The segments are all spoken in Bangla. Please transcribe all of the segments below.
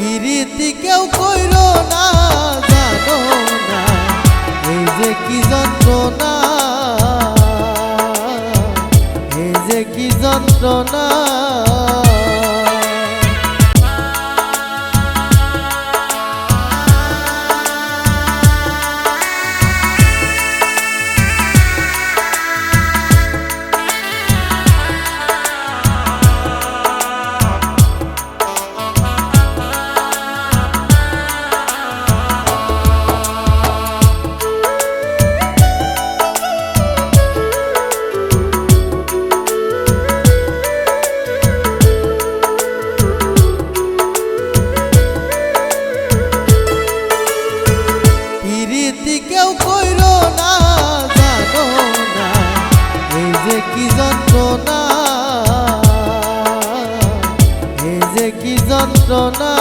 পিরিতি কেউ কইল না জানো না। এই যে কি যন্ত্রণা এই যে কি যন্ত্রণা। পিরিতি কেউ কইল না জানো না। এই যে কি যন্ত্রণা এই যে কি যন্ত্রণা।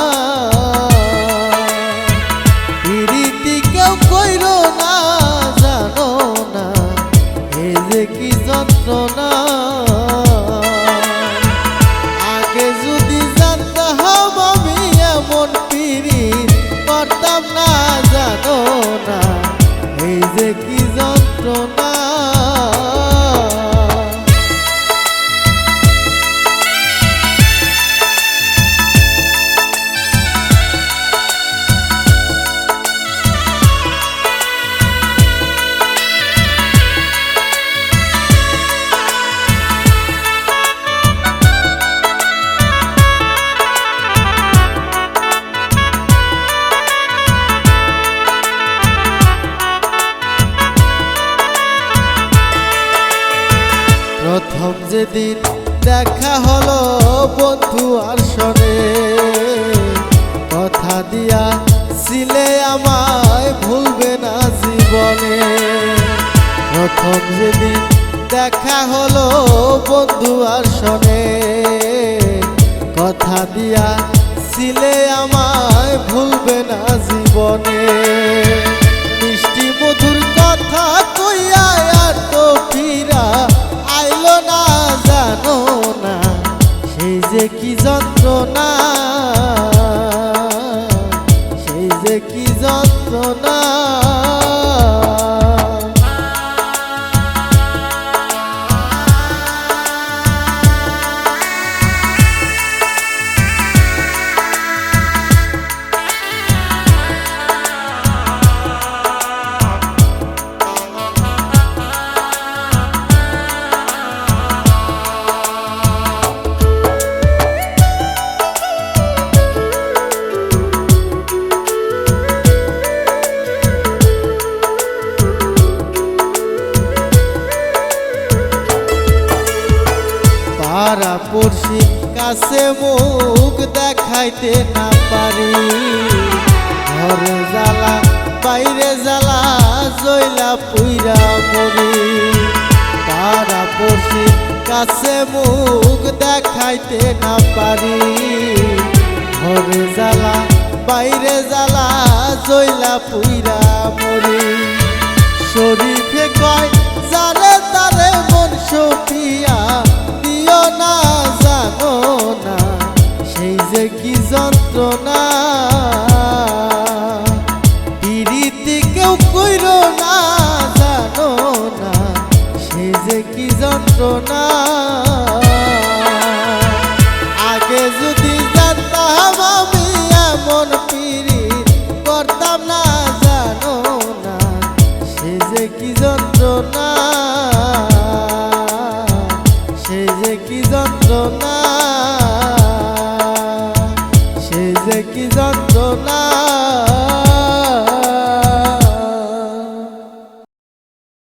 প্রথম যেদিন দেখা হলো বন্ধু আর শোনে, কথা দিয়া ছিলে আমায় ভুলবে না জীবনে। প্রথম যেদিন দেখা হলো বন্ধু আর শোনে, কথা দিয়া ছিলে আমায় ভুলবে না জীবনে। কি যন্ত্রণা? সেই যে কি যন্ত্রণা? পাড়া পড়শি কাছে মুখ দেখাইতে না পারি। ঘরে জ্বালা, বাইরে জ্বালা, জয়লা পুইরা মরি। পাড়া পড়শি কাছে মুখ দেখাইতে না পারি। ঘরে জ্বালা, বাইরে জ্বালা, জয়লা পুইরা মরি। শরীফে কয়, যারে তারে মন সপিয়া কইর না, জানো না সেই যে কি যন্ত্রণা। আগে যদি জানতাম আমি এমন পিড়ি করতাম না, জানো না, সে যে কি যন্ত্রণা। সে যে কি যন্ত্রণা। সে যে কি যন্ত্রণা।